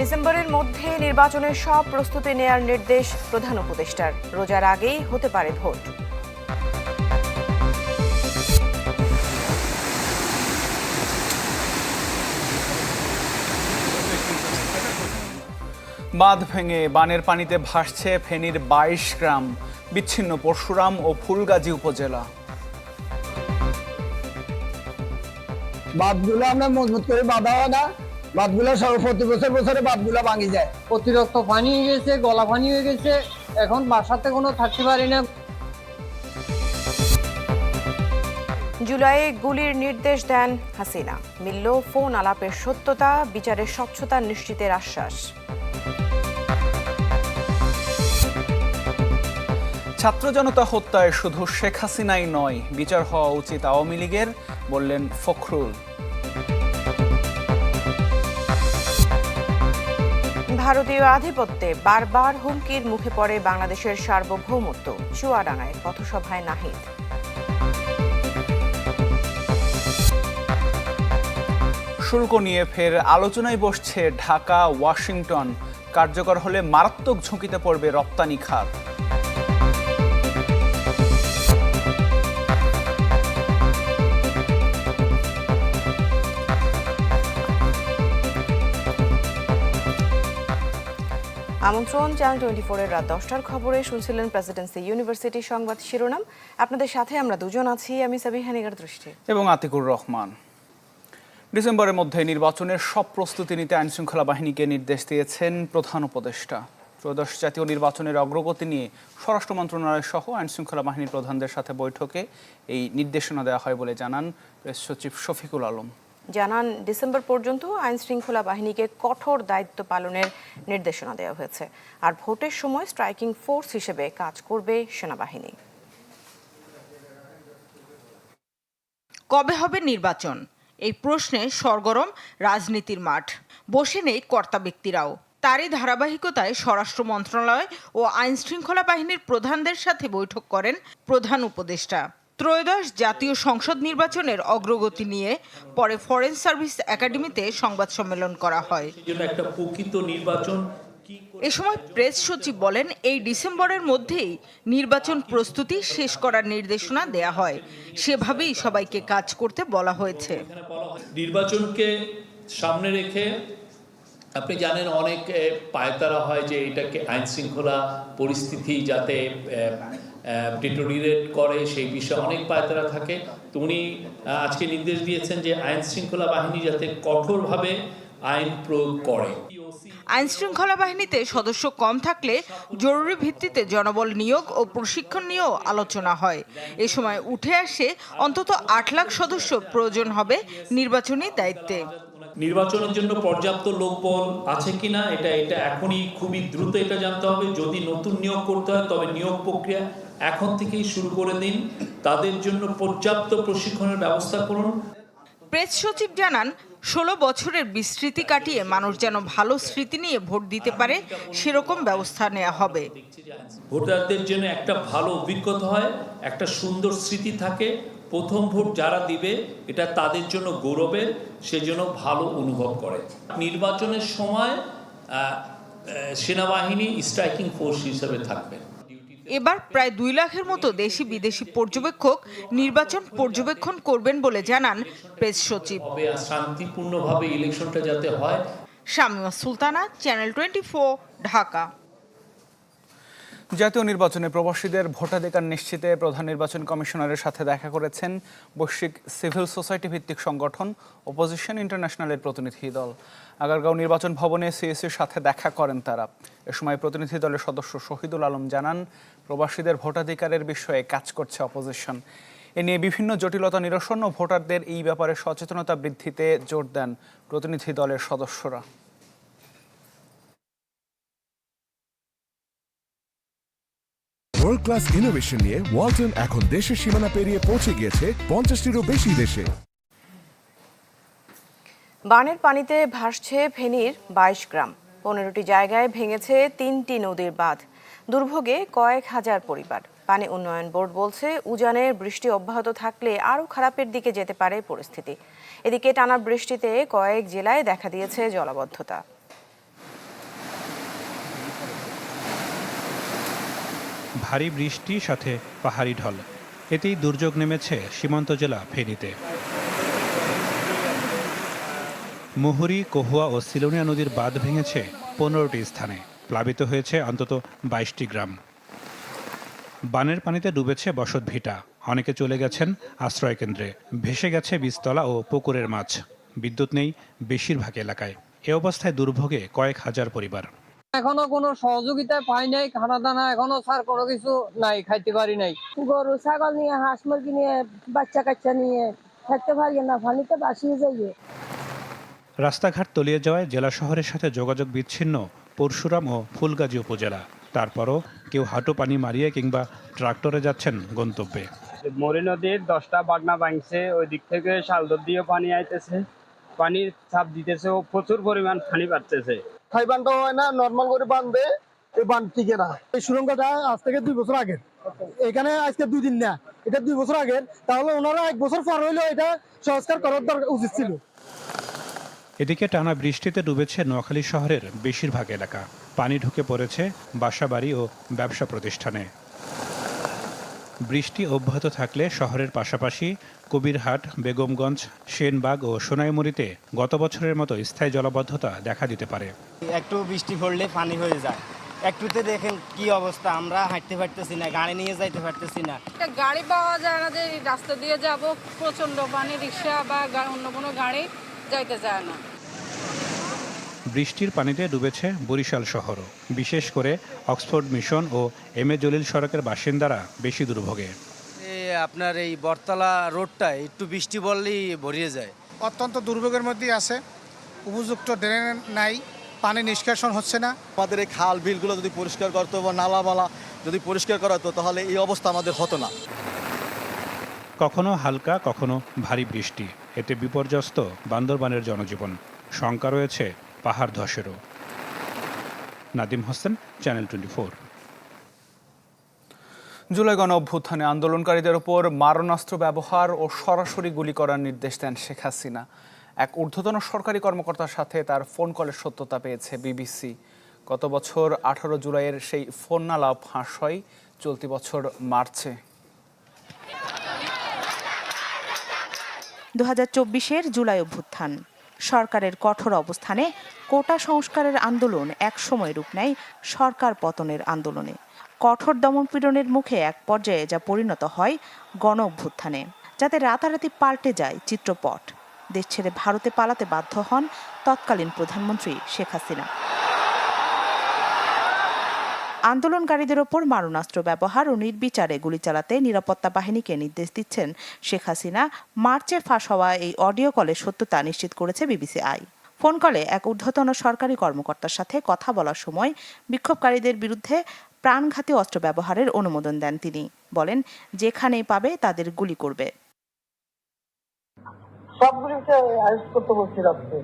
ডিসেম্বরের মধ্যে নির্বাচনের সব প্রস্তুতি নেয়ার নির্দেশ প্রধান উপদেষ্টার। রোজার আগেই হতে পারে ভোট। বাঁধ ভেঙে বানের পানিতে ভাসছে ফেনীর বাইশ গ্রাম বিচ্ছিন্ন পরশুরাম ও ফুলগাজী উপজেলা। বাঁধগুলো আমরা মজবুত করে বাঁধা হয় না বাঁধগুলো প্রতি বছর বছরে বাঁধগুলো ভাঙি যায়। অতিরিক্ত পানি হয়ে গেছে গলা পানি হয়ে গেছে এখন বাসাতে কোনো থাকতে পারি না। জুলাইয়ে গুলির নির্দেশ দেন হাসিনা। মিলল ফোন আলাপের সত্যতা বিচারের স্বচ্ছতা নিশ্চিতের আশ্বাস। ছাত্র জনতা হত্যায় শুধু শেখ হাসিনাই নয় বিচার হওয়া উচিত আওয়ামী লীগের বললেন ফখরুল। ভারতীয় আধিপত্যে বারবার হুমকির মুখে পড়ে বাংলাদেশের সার্বভৌমত্ব। চুয়াডাঙ্গায় পথসভায় নাহিদ। শুল্ক নিয়ে ফের আলোচনায় বসছে ঢাকা, ওয়াশিংটন। কার্যকর হলে মারাত্মক ঝুঁকিতে পড়বে রপ্তানি খাত। আমন্ত্রণ চ্যানেল টোয়েন্টি ফোরের রাত দশটার খবরে শুনছিলেন প্রেসিডেন্সি ইউনিভার্সিটি সংবাদ শিরোনাম। আপনাদের সাথে আমরা দুজন আছি, আমি সাবিহা নিগার দৃষ্টি। এবং আতিকুর রহমান। ডিসেম্বরের মধ্যে নির্বাচনের সব প্রস্তুতি নিতে আইনশৃঙ্খলা বাহিনীকে নির্দেশ দিয়েছেন প্রধান উপদেষ্টা। ত্রয়োদশ জাতীয় নির্বাচনের অগ্রগতি নিয়ে স্বরাষ্ট্র মন্ত্রণালয় সহ আইনশৃঙ্খলা বাহিনীর প্রধানদের সাথে বৈঠকে এই নির্দেশনা দেওয়া হয় বলে জানান প্রেস সচিব শফিকুল আলম। জানান, ডিসেম্বর পর্যন্ত আইন শৃঙ্খলা বাহিনীকে কঠোর দায়িত্ব পালনের নির্দেশনা দেওয়া হয়েছে। আর ভোটের সময় স্ট্রাইকিং ফোর্স হিসেবে কাজ করবে সেনাবাহিনী। কবে হবে নির্বাচন? এই প্রশ্নে সরগরম রাজনীতির মাঠ। বসে নেই কর্তা ব্যক্তিরাও। তারই ধারাবাহিকতায় স্বরাষ্ট্র মন্ত্রণালয় ও আইন শৃঙ্খলা বাহিনীর প্রধানদের সাথে বৈঠক করেন প্রধান উপদেষ্টা। ত্রয়োদশ জাতীয় সংসদ নির্বাচনের অগ্রগতি নিয়ে পরে ফরেন সার্ভিস একাডেমিতে সংবাদ সম্মেলন করা হয়। একটা প্রকৃত নির্বাচন এ সময় প্রেস সচিব বলেন এই ডিসেম্বরের মধ্যেই নির্বাচন প্রস্তুতি শেষ করার নির্দেশনা দেয়া হয়। সেভাবেই সবাইকে কাজ করতে বলা হয়েছে। নির্বাচনকে সামনে রেখে আপনি জানেন অনেক পায়তারা হয় যে এটাকে আইন শৃঙ্খলা পরিস্থিতি যাতে ডিটোরিয়েট করে সেই বিষয়ে অনেক পায়তারা থাকে। তো উনি আজকে নির্দেশ দিয়েছেন যে আইন শৃঙ্খলা বাহিনী যাতে কঠোরভাবে আইন প্রয়োগ করে। আইন শৃঙ্খলা বাহিনীতে সদস্য কম থাকলে জরুরি ভিত্তিতে জনবল নিয়োগ ও প্রশিক্ষণ নিয়েও আলোচনা হয়। এ সময় উঠে আসে অন্তত আট লাখ সদস্য প্রয়োজন হবে নির্বাচনী দায়িত্বে। নির্বাচনের জন্য পর্যাপ্ত লোকবল আছে কিনা এটা এটা এখনই খুবই দ্রুত এটা জানতে হবে। যদি নতুন নিয়োগ করতে হয় তবে নিয়োগ প্রক্রিয়া এখন থেকেই শুরু করে দিন। তাদের জন্য পর্যাপ্ত প্রশিক্ষণের ব্যবস্থা করুন। প্রেস সচিব জানান ষোলো বছরের বিস্মৃতি কাটিয়ে মানুষ যেন ভালো স্মৃতি নিয়ে ভোট দিতে পারে সেরকম ব্যবস্থা নেওয়া হবে। ভোটারদের জন্য একটা ভালো অভিজ্ঞতা হয় একটা সুন্দর স্মৃতি থাকে। প্রথম ভোট যারা দিবে এটা তাদের জন্য গৌরবের সেজন্য ভালো অনুভব করে। নির্বাচনের সময় সেনাবাহিনী স্ট্রাইকিং ফোর্স হিসেবে থাকবে। এবার প্রায় দুই লাখের মতো দেশি বিদেশি পর্যবেক্ষক নির্বাচন পর্যবেক্ষণ করবেন বলে জানান প্রেস সচিব। শান্তিপূর্ণভাবে ইলেকশনটা যাতে হয়। Shamima Sultana channel twenty Dhaka. জাতীয় নির্বাচনে প্রবাসীদের ভোটাধিকার নিশ্চিতে প্রধান নির্বাচন কমিশনারের সাথে দেখা করেছেন বৈশ্বিক সিভিল সোসাইটি ভিত্তিক সংগঠন অপোজিশন ইন্টারন্যাশনালের প্রতিনিধি দল। আগারগাঁও নির্বাচন ভবনে সিএসির সাথে দেখা করেন তারা। এ সময় প্রতিনিধি দলের সদস্য শহীদুল আলম জানান প্রবাসীদের ভোটাধিকারের বিষয়ে কাজ করছে অপোজিশন এ নিয়ে বিভিন্ন জটিলতা নিরসন ও ভোটারদের এই ব্যাপারে সচেতনতা বৃদ্ধিতে জোর দেন প্রতিনিধি দলের সদস্যরা। ওয়ার্ল্ড ক্লাস ইনোভেশন নিয়ে ওয়ালটন এখন দেশের সীমানা পেরিয়ে পৌঁছে গিয়েছে পঞ্চাশটিরও বেশি দেশে। বানের পানিতে ভাসছে ফেনীর বাইশ গ্রাম। পনেরোটি জায়গায় ভেঙেছে তিনটি নদীর বাঁধ। দুর্ভোগে কয়েক হাজার পরিবার। পানি উন্নয়ন বোর্ড বলছে, উজানের বৃষ্টি অব্যাহত থাকলে আরও খারাপের দিকে যেতে পারে পরিস্থিতি। এদিকে টানা বৃষ্টিতে কয়েক জেলায় দেখা দিয়েছে জলাবদ্ধতা। ভারী বৃষ্টি, সাথে পাহাড়ি ঢল। এতেই দুর্যোগ নেমেছে সীমান্ত জেলা ফেনীতে। মুহুরি, কহুয়া ও সিলোনিয়া নদীর বাঁধ ভেঙেছে পনেরোটি স্থানে। প্লাবিত হয়েছে অন্তত বাইশটি গ্রাম। বানের পানিতে ডুবেছে বসত ভিটা। অনেকে চলে গেছেন আশ্রয় কেন্দ্রে। ভেসে গেছে বীজতলা ও পুকুরের মাছ। বিদ্যুৎ নেই বেশিরভাগ এলাকায়। এ অবস্থায় দুর্ভোগে কয়েক হাজার পরিবার। এখনও কোনো সহযোগিতা পাই নাই খানা দানা এখনও স্যার কোনো কিছু নাই খাইতে পারি নাই। গরু ছাগল নিয়ে হাঁস মুরগি নিয়ে বাচ্চা কাচ্চা নিয়ে থাকতে পারি না পানিতে বাসিয়ে যাইয়ে। রাস্তাঘাট তলিয়ে যাওয়ায় জেলা শহরের সাথে যোগাযোগ বিচ্ছিন্ন পরশুরাম ও ফুলগাজী উপজেলা। তারপরও কেউ হাঁটু পানি মারিয়ে কিংবা ট্রাক্টরে যাচ্ছেন গন্তব্যে। মরি নদীর দশটা বাগনা ভাঙছে ওই দিক থেকে শালদর দিয়ে পানি আইতেছে। পানির চাপ দিতেছে ও প্রচুর পরিমাণ পানি বাড়তেছে। খাই বানটা হয় না নর্মাল করে বানবে এই বান টিকে না। এই সুরঙ্গটা আজ থেকে দুই বছর আগের। এখানে আজকে দুই দিন না এটা দুই বছর আগের। তাহলে ওনারা এক বছর পর হইলেও এটা সংস্কার করার দরকার উচিত ছিল। এদিকে টানা বৃষ্টিতে ডুবেছে নোয়াখালী শহরের বেশিরভাগ এলাকা। পানি ঢুকে পড়েছে বাসাবাড়ি ও ব্যবসা প্রতিষ্ঠানে। বৃষ্টি অব্যাহত থাকলে শহরের পাশাপাশি কবিরহাট বেগমগঞ্জ সেনবাগ ও সোনাইমুড়িতে গত বছরের মতো স্থায়ী জলাবদ্ধতা দেখা দিতে পারে। একটু বৃষ্টি পড়লে পানি হয়ে যায়। একটুতে দেখেন কি অবস্থা আমরা হাঁটতে পারতেছি না গাড়ি নিয়ে যাইতে পারতেছি না। গাড়ি পাওয়া যায় না যে রাস্তা দিয়ে যাব প্রচণ্ড পানি রিক্সা বা অন্য কোনো গাড়ি। যাইতে চায় না। বৃষ্টির পানিতে ডুবেছে বরিশাল শহরও বিশেষ করে অক্সফোর্ড মিশন ও এম এ জলিল সড়কের বাসিন্দারা বেশি দুর্ভোগে। আপনার এই বটতলা রোডটা একটু বৃষ্টি পড়লেই ভরিয়ে যায়। অত্যন্ত দুর্ভোগের মধ্যেই আছে। উপযুক্ত ড্রেন নাই পানি নিষ্কাশন হচ্ছে না। আমাদের এই খাল বিলগুলো যদি পরিষ্কার করতো বা নালামালা যদি পরিষ্কার করা হতো তাহলে এই অবস্থা আমাদের হতো না। কখনো হালকা কখনো ভারী বৃষ্টি। এতে বিপর্যস্ত বান্দরবানের জনজীবন। শঙ্কা রয়েছে পাহাড় ধসেরও। Nadim Hossain, channel twenty July গণ অভ্যুত্থানে আন্দোলনকারীদের ওপর মারণাস্ত্র ব্যবহার ও সরাসরি গুলি করার নির্দেশ দেন শেখ হাসিনা। এক ঊর্ধ্বতন সরকারি কর্মকর্তার সাথে তার ফোন কলের সত্যতা পেয়েছে বিবিসি। গত বছর আঠারো জুলাইয়ের সেই ফোন আলাপ ফাঁস হয় চলতি বছর মার্চে। দু হাজার চব্বিশের জুলাই অভ্যুত্থান। সরকারের কঠোর অবস্থানে কোটা সংস্কারের আন্দোলন একসময় রূপ নেয় সরকার পতনের আন্দোলনে। কঠোর দমনপীড়নের মুখে এক পর্যায়ে যা পরিণত হয় গণ অভ্যুত্থানে যাতে রাতারাতি পাল্টে যায় চিত্রপট। দেশ ছেড়ে ভারতে পালাতে বাধ্য হন তৎকালীন প্রধানমন্ত্রী শেখ হাসিনা। আন্দোলনকারীদের ওপর মারণাস্ত্র ব্যবহার ও নির্বিচারে গুলি চালাতে নিরাপত্তা বাহিনীকে নির্দেশ দিচ্ছেন শেখ হাসিনা। মার্চে ফাঁস হওয়া এই অডিও কলের সত্যতা নিশ্চিত করেছে বিবিসি আই। ফোন কলে এক ঊর্ধ্বতন সরকারি কর্মকর্তার সাথে কথা বলার সময় বিক্ষোভকারীদের বিরুদ্ধে প্রাণঘাতী অস্ত্র ব্যবহারের অনুমোদন দেন তিনি। বলেন, যেখানেই পাবে তাদের গুলি করবে। সবগুলিকে আরেস্ট করতে বলছি রাখতে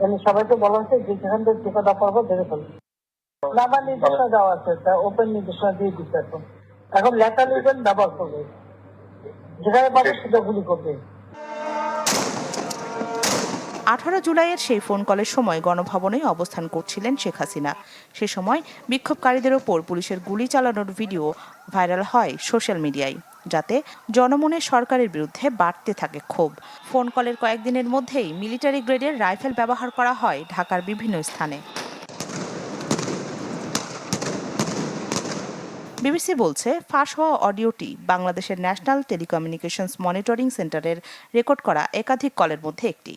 মানে সবাইকে বলা হচ্ছে যেখান থেকে টিকাটা পারব ধরে ফেলবে। নির্দেশনা আছে, তা ওপেন নির্দেশনা দিয়ে এখন। এখন লেখা নেবেন ব্যবহার করবে যেখানে সেটা গুলি করবে। আঠারো জুলাইয়ের সেই ফোন কলের সময় গণভবনেই অবস্থান করছিলেন শেখ হাসিনা। সে সময় বিক্ষোভকারীদের ওপর পুলিশের গুলি চালানোর ভিডিও ভাইরাল হয় সোশ্যাল মিডিয়ায়, যাতে জনমনে সরকারের বিরুদ্ধে বাড়তে থাকে ক্ষোভ। ফোন কলের কয়েকদিনের মধ্যেই মিলিটারি গ্রেডের রাইফেল ব্যবহার করা হয় ঢাকার বিভিন্ন স্থানে। বিবিসি বলছে, ফাঁস হওয়া অডিওটি বাংলাদেশের ন্যাশনাল টেলিকমিউনিকেশনস মনিটরিং সেন্টারের রেকর্ড করা একাধিক কলের মধ্যে একটি।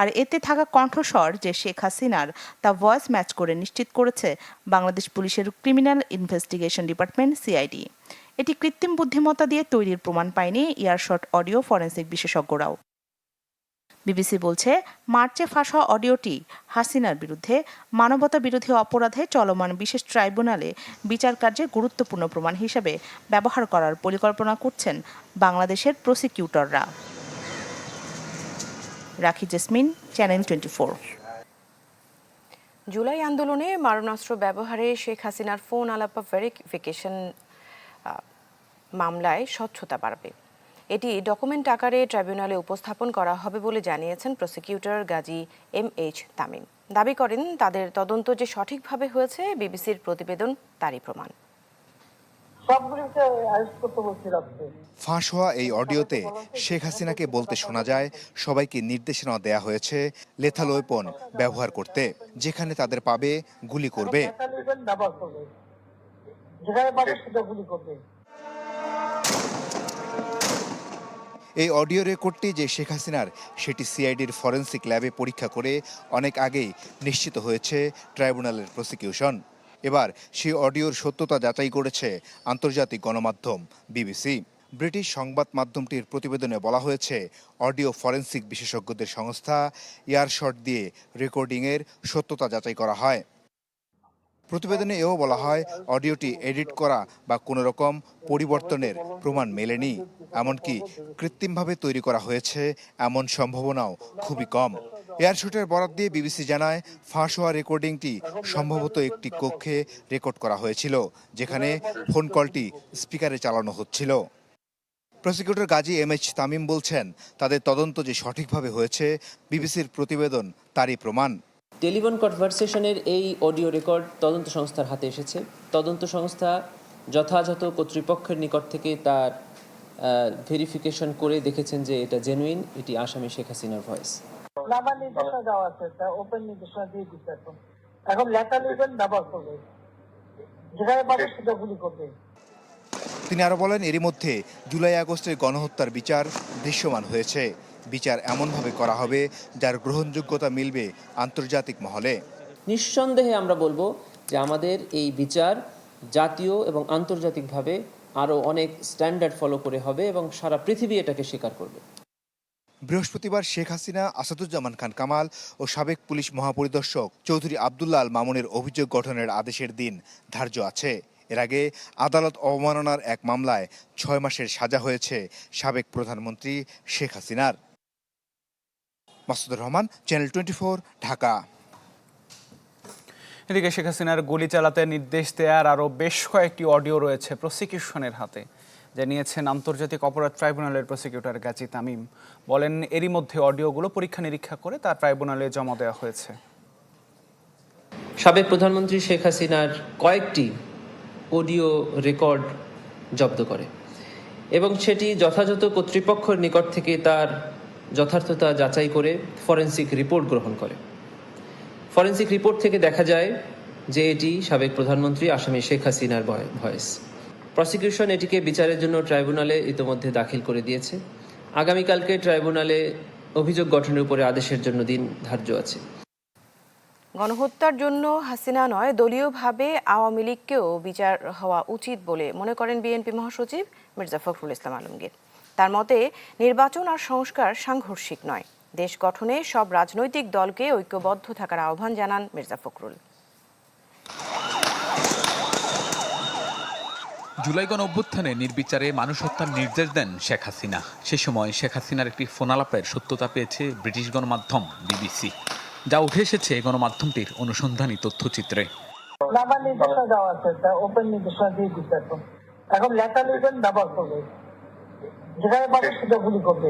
আর এতে থাকা কণ্ঠস্বর যে শেখ হাসিনার, তা ভয়েস ম্যাচ করে নিশ্চিত করেছে বাংলাদেশ পুলিশের ক্রিমিনাল ইনভেস্টিগেশন ডিপার্টমেন্ট, সিআইডি। এটি কৃত্রিম বুদ্ধিমত্তা দিয়ে তৈরির প্রমাণ পায়নি ইয়ারশট অডিও ফরেন্সিক বিশেষজ্ঞরাও। বিবিসি বলছে, মার্চে ফাঁস হওয়া অডিওটি হাসিনার বিরুদ্ধে মানবতা বিরোধী অপরাধে চলমান বিশেষ ট্রাইব্যুনালে বিচার কার্যে গুরুত্বপূর্ণ প্রমাণ হিসেবে ব্যবহার করার পরিকল্পনা করছেন বাংলাদেশের প্রসিকিউটররা। Rakhi Jesmin, channel twenty four. July আন্দোলনে মারণাস্ত্র ব্যবহারে শেখ হাসিনার ফোন আলাপা ভেরিফিকেশন মামলায় স্বচ্ছতা বাড়বে। এটি ডকুমেন্ট আকারে ট্রাইব্যুনালে উপস্থাপন করা হবে বলে জানিয়েছেন prosecutor Gazi M H Tamim. দাবি করেন তাদের তদন্ত যে সঠিকভাবে হয়েছে বিবিসির প্রতিবেদন তারই প্রমাণ। ফাঁস হওয়া এই অডিওতে শেখ হাসিনাকে বলতে শোনা যায় সবাইকে নির্দেশনা দেয়া হয়েছে লেথাল ওয়েপন ব্যবহার করতে। যেখানে তাদের পাবে গুলি করবে। লেটার ইভেন্ট ব্যবহার করবে। যেখানে পাবে সেটা গুলি করবে। এই অডিও রেকর্ডটি যে শেখ হাসিনার, সেটি সিআইডির ফরেন্সিক ল্যাবে পরীক্ষা করে অনেক আগেই নিশ্চিত হয়েছে ট্রাইব্যুনালের প্রসিকিউশন। এবার সেই অডিওর সত্যতা যাচাই করেছে আন্তর্জাতিক গণমাধ্যম বিবিসি। ব্রিটিশ সংবাদ মাধ্যমটির প্রতিবেদনে বলা হয়েছে, অডিও ফরেন্সিক বিশেষজ্ঞদের সংস্থা এয়ারশট দিয়ে রেকর্ডিংয়ের সত্যতা যাচাই করা হয়। প্রতিবেদনে এও বলা হয়, অডিওটি এডিট করা বা কোনো রকম পরিবর্তনের প্রমাণ মেলেনি। এমনকি কৃত্রিমভাবে তৈরি করা হয়েছে এমন সম্ভাবনাও খুবই কম। এয়ারশুটের বরাত দিয়ে বিবিসি জানায় ফাঁস হওয়া রেকর্ডিংটি সম্ভবত একটি কক্ষে রেকর্ড করা হয়েছিল, যেখানে ফোন কলটি স্পিকারে চালানো হচ্ছিল। Prosecutor Gazi M H Tamim বলছেন, তাদের তদন্ত যে সঠিকভাবে হয়েছে, বিবিসির প্রতিবেদন তারই প্রমাণ। টেলিফোন কনভারসেশনের এই অডিও রেকর্ড তদন্ত সংস্থার হাতে এসেছে। তদন্ত সংস্থা যথাযথ কর্তৃপক্ষের নিকট থেকে তার ভেরিফিকেশন করে দেখেছেন যে এটা জেনুইন এটি আসামি শেখ হাসিনার ভয়েস নামার নির্দেশনা দেওয়া আছে ওপেন নির্দেশনা দিয়ে দিচ্ছে এখন। এখন লেটার ইভেন্ট ব্যবহার করবে। যেখানে পাবে সেটা গুলি করবে। তিনি আরও বলেন এরই মধ্যে জুলাই আগস্টের গণহত্যার বিচার দৃশ্যমান হয়েছে। বিচার এমনভাবে করা হবে যার গ্রহণযোগ্যতা মিলবে আন্তর্জাতিক মহলে। নিঃসন্দেহে আমরা বলব যে আমাদের এই বিচার জাতীয় এবং আন্তর্জাতিকভাবে আরও অনেক স্ট্যান্ডার্ড ফলো করে হবে এবং সারা পৃথিবী এটাকে স্বীকার করবে। বৃহস্পতিবার শেখ হাসিনা আসাদুজ্জামান খান কামাল ও সাবেক পুলিশ মহাপরিদর্শক চৌধুরী আবদুল্লাহ আল মামুনের অভিযোগ গঠনের আদেশের দিন ধার্য আছে। এর আগে আদালত অবমাননার এক মামলায় ছয় মাসের সাজা হয়েছে সাবেক প্রধানমন্ত্রী শেখ হাসিনার। Masudur Rahman channel twenty Dhaka. এদিকে শেখ হাসিনার গুলি চালাতে নির্দেশ দেওয়ার আরও বেশ কয়েকটি অডিও রয়েছে প্রসিকিউশনের হাতে যা নিয়েছেন আন্তর্জাতিক অপরাধ ট্রাইব্যুনালের প্রসিকিউটর গাজী তামিম। বলেন এরই মধ্যে অডিওগুলো পরীক্ষা নিরীক্ষা করে তার ট্রাইব্যুনালে জমা দেওয়া হয়েছে। সাবেক প্রধানমন্ত্রী শেখ হাসিনার কয়েকটি অডিও রেকর্ড জব্দ করে এবং সেটি যথাযথ কর্তৃপক্ষের নিকট থেকে তার যথার্থতা যাচাই করে ফরেন্সিক রিপোর্ট গ্রহণ করে। ফরেন্সিক রিপোর্ট থেকে দেখা যায় যে এটি সাবেক প্রধানমন্ত্রী আসামি শেখ হাসিনার ভয়েস। প্রসিকিউশন এটিকে বিচারের জন্য ট্রাইব্যুনালে ইতোমধ্যে দাখিল করে দিয়েছে। আগামীকালকে ট্রাইব্যুনালে অভিযোগ গঠনের উপরে আদেশের জন্য দিন ধার্য আছে। গণহত্যার জন্য হাসিনা নয়, দলীয়ভাবে আওয়ামী লীগকেও বিচার হওয়া উচিত বলে মনে করেন বিএনপি মহাসচিব মির্জা ফখরুল ইসলাম আলমগীর। তার মতে নির্বাচন আর সংস্কার সাংঘর্ষিক নয়। দেশ গঠনে সব রাজনৈতিক দলকে ঐক্যবদ্ধ থাকার আহ্বান জানান মির্জা ফখরুল। জুলাই গণ অভ্যুত্থানে নির্বিচারে মানুষ হত্যার নির্দেশ দেন শেখ হাসিনা। সে সময় শেখ হাসিনার একটি ফোনালাপের সত্যতা পেয়েছে ব্রিটিশ গণমাধ্যম বিবিসি। যা উঠে এসেছে গণমাধ্যমটির অনুসন্ধানী তথ্যচিত্রে। এখন। এখন লেটার ব্যবহার করবে যেখানে পাবে সেটা গুলি করবে।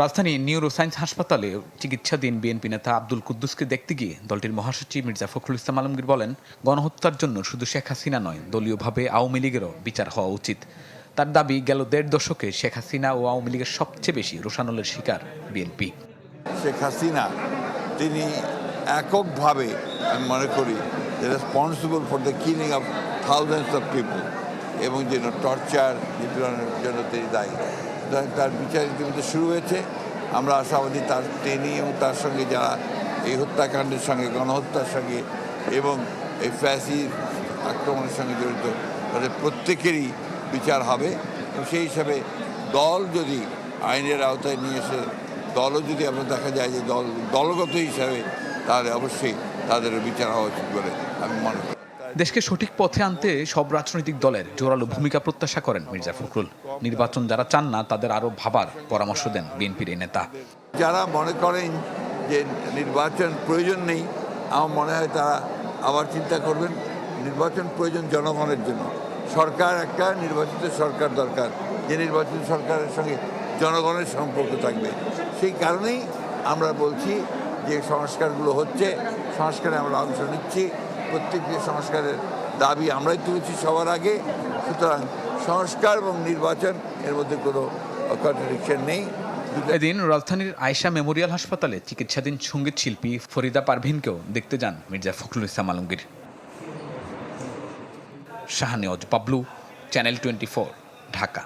রাজধানী নিউরোসায়েন্স হাসপাতালে চিকিৎসাধীন বিএনপি নেতা আব্দুল কুদ্দুসকে দেখতে গিয়ে দলটির মহাসচিব মির্জা ফখরুল ইসলাম আলমগীর বলেন গণহত্যার জন্য শুধু শেখ হাসিনা নয় দলীয়ভাবে আওয়ামী লীগেরও বিচার হওয়া উচিত। তার দাবি গেল দেড় দশকে শেখ হাসিনা ও আওয়ামী লীগের সবচেয়ে বেশি রোশানলের শিকার বিএনপি। শেখ হাসিনা তিনি এককভাবে আমি মনে করি responsible for the killing of thousands of people এবং যেন টর্চার নিপীড়নের জন্য তিনি দায়ী। তার বিচার ইতিমধ্যে শুরু হয়েছে। আমরা আশাবাদী তার তিনি এবং তার সঙ্গে যারা এই হত্যাকাণ্ডের সঙ্গে, গণহত্যার সঙ্গে এবং এই ফ্যাসির আক্রমণের সঙ্গে জড়িত, তাদের প্রত্যেকেরই বিচার হবে। এবং সেই হিসাবে দল যদি আইনের আওতায় নিয়ে এসে, দলও যদি আমরা দেখা যায় যে দল দলগত হিসাবে, তাহলে অবশ্যই তাদেরও বিচার হওয়া উচিত বলে আমি মনে করি। দেশকে সঠিক পথে আনতে সব রাজনৈতিক দলের জোরালো ভূমিকা প্রত্যাশা করেন মির্জা ফখরুল। নির্বাচন যারা চান না, তাদের আরও ভাবার পরামর্শ দেন বিএনপির এই নেতা। যারা মনে করেন যে নির্বাচন প্রয়োজন নেই, আমার মনে হয় তারা আবার চিন্তা করবেন, নির্বাচন প্রয়োজন জনগণের জন্য। সরকার একটা, নির্বাচিত সরকার দরকার। যে নির্বাচিত সরকারের সঙ্গে জনগণের সম্পর্ক থাকবে। সেই কারণেই আমরা বলছি যে সংস্কারগুলো হচ্ছে, সংস্কারে আমরা অংশ নিচ্ছি। প্রত্যেকটি সংস্কারের দাবি আমরাই তুলেছি সবার আগে সুতরাং সংস্কার এবং নির্বাচন এর মধ্যে কোনো কন্ট্রাডিকশন নেই। এদিন রাজধানীর আয়শা মেমোরিয়াল হাসপাতালে চিকিৎসাধীন সংগীত শিল্পী ফরিদা পারভিনকেও দেখতে যান Mirza Fakhrul Islam Alamgir. Shahaniyaz Pablu channel twenty Dhaka.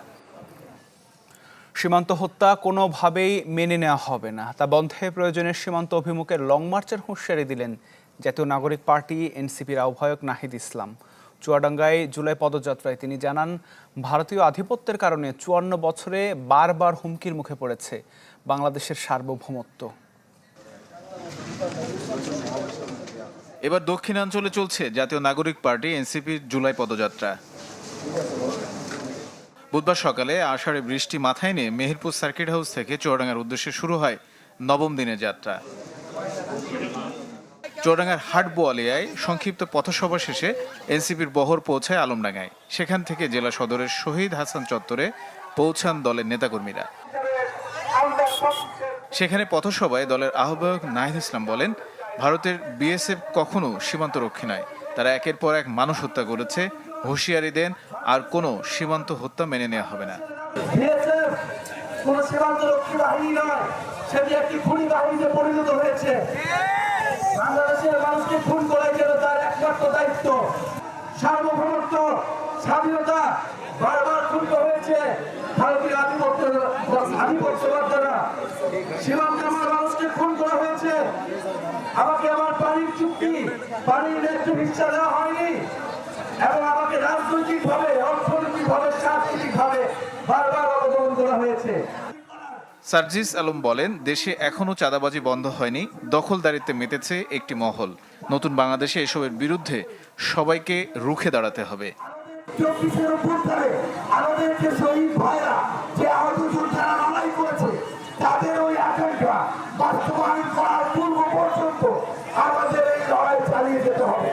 সীমান্ত হত্যা কোনোভাবেই মেনে নেওয়া হবে না। তা বন্ধে প্রয়োজনে সীমান্ত অভিমুখে লং মার্চের হুঁশিয়ারি দিলেন জাতীয় নাগরিক পার্টি, এনসিপির আহ্বায়ক নাহিদ ইসলাম। চুয়াডাঙ্গায় জুলাই পদযাত্রায় তিনি জানান, ভারতীয় আধিপত্যের কারণে চুয়ান্ন বছরে বারবার হুমকির মুখে পড়েছে বাংলাদেশের সার্বভৌমত্ব। এবার দক্ষিণাঞ্চলে চলছে জাতীয় নাগরিক পার্টি, এনসিপির জুলাই পদযাত্রা। বুধবার সকালে আষাঢ়ে বৃষ্টি মাথায় নিয়ে মেহেরপুর সার্কিট হাউস থেকে চুয়াডাঙ্গার উদ্দেশ্যে শুরু হয় নবম দিনের যাত্রা। চুয়াডাঙ্গার হাট বোয়ালিয়ায় সংক্ষিপ্ত পথসভা শেষে এনসিপির বহর পৌঁছায় আলমডাঙ্গায়। সেখান থেকে জেলা সদরের শহীদ হাসান চত্বরে পৌঁছান দলের নেতাকর্মীরা। সেখানে পথসভায় দলের আহ্বায়ক নাহিদ ইসলাম বলেন, ভারতের বিএসএফ কখনো সীমান্ত রক্ষী নয়। তারা একের পর এক মানুষ হত্যা করেছে, হুঁশিয়ারি দেন, আর কোনো সীমান্ত হত্যা মেনে নেওয়া হবে না। সীমান্ত রক্ষী বাহিনী নয়, সেটি একটি খুনি বাহিনীতে পরিণত হয়েছে। বাংলাদেশের মানুষকে খুন করাই যেন তার একমাত্র দায়িত্ব। সার্বভৌমত্ব, স্বাধীনতা বারবার খুন হয়েছে। ভারতীয় আধিপত্য আধিপত্যবাদ দ্বারা। সীমান্তে আমার মানুষকে খুন করা হয়েছে। আমাকে আমার পানির চুক্তি পানির ন্যায্য ভিক্ষা দেওয়া হয়নি। এবং আমাকে রাজনৈতিক ভাবে অর্থনৈতিক ভাবে সাংস্কৃতিক ভাবে বারবার অবগমন করা হয়েছে। সার্জিস আলম বলেন দেশে এখনও চাঁদাবাজি বন্ধ হয়নি দখলদারিত্বে মেতেছে একটি মহল। নতুন বাংলাদেশে এসবের বিরুদ্ধে সবাইকে রুখে দাঁড়াতে হবে। চব্বিশের অভ্যুত্থানে আমাদের যে শহীদ ভাইরা যে আহত যোদ্ধারা লড়াই করেছে তাদের ওই আকাঙ্ক্ষা বাস্তবায়ন করার পূর্ব পর্যন্ত আমাদের এই লড়াই চালিয়ে যেতে হবে।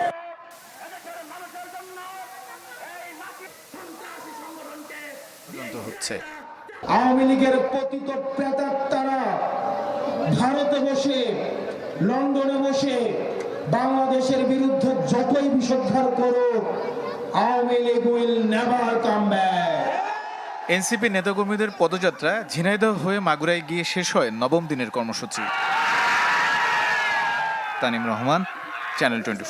হচ্ছে। আওয়ামী লীগের পতিত তারা ভারতে বসে, লন্ডনে বসে, বাংলাদেশের বিরুদ্ধে যতই বিষোদ্ধার করুক, Awami League will never come back NCP নেতাকর্মীদের পদযাত্রা ঝিনাইদহ হয়ে মাগুরায় গিয়ে শেষ হয় নবম দিনের কর্মসূচি। Tanim Rahman channel twenty